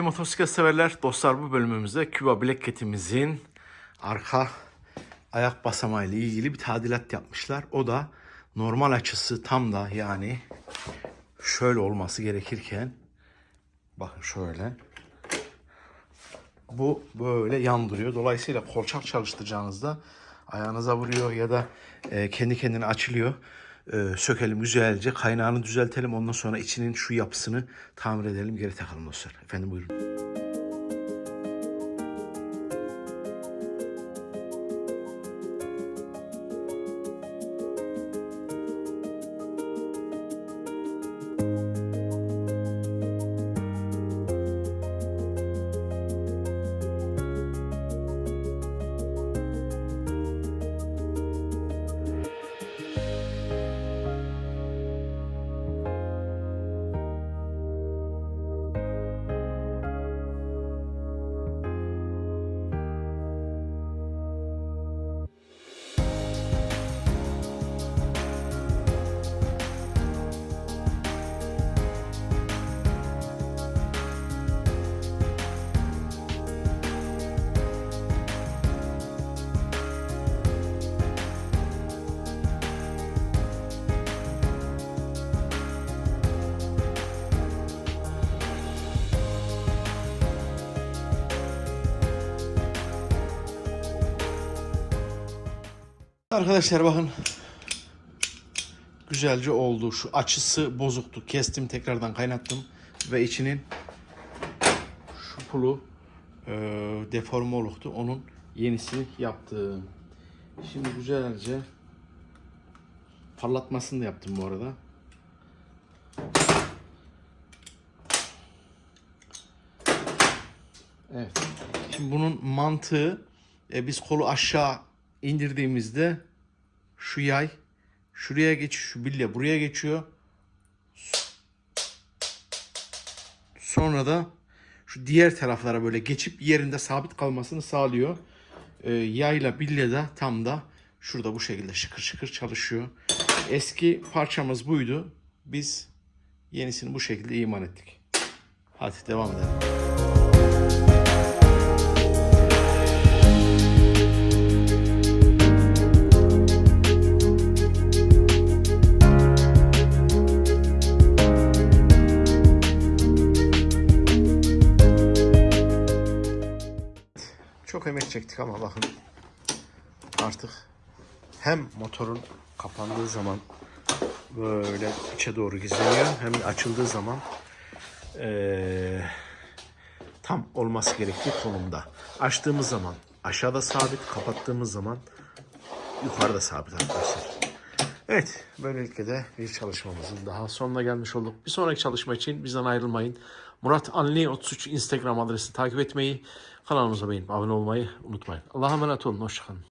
Motosiklet severler, dostlar bu bölümümüzde Cuba Black Cat'imizin arka ayak basamağı ile ilgili bir tadilat yapmışlar. O da normal açısı tam da yani şöyle olması gerekirken bakın şöyle bu böyle yandırıyor. Dolayısıyla kolçak çalıştıracağınızda ayağınıza vuruyor ya da e, kendi kendine açılıyor. E, sökelim güzelce kaynağını düzeltelim ondan sonra içinin şu yapısını tamir edelim geri takalım dostlar. Efendim buyurun. Arkadaşlar bakın. Güzelce oldu. Şu açısı bozuktu. Kestim tekrardan kaynattım. Ve içinin şu pulu e, deforme oluktu. Onun yenisini yaptım. Şimdi güzelce parlatmasını da yaptım bu arada. Evet. Şimdi bunun mantığı e, biz kolu aşağı indirdiğimizde şu yay şuraya geçiyor, şu bilye buraya geçiyor. Sonra da şu diğer taraflara böyle geçip yerinde sabit kalmasını sağlıyor. E, yayla bilye de tam da şurada bu şekilde şıkır şıkır çalışıyor. Eski parçamız buydu. Biz yenisini bu şekilde iman ettik. Hadi devam edelim. Çok emek çektik ama bakın artık hem motorun kapandığı zaman böyle içe doğru gizleniyor hem de açıldığı zaman eee, tam olması gerektiği konumda. Açtığımız zaman aşağıda sabit, kapattığımız zaman yukarıda sabit arkadaşlar. Evet, böylelikle de bir çalışmamızın daha sonuna gelmiş olduk. Bir sonraki çalışma için bizden ayrılmayın. Murat Anli 33 Instagram adresi takip etmeyi, kanalımıza beğenip abone olmayı unutmayın. Allah'a emanet olun, hoşçakalın.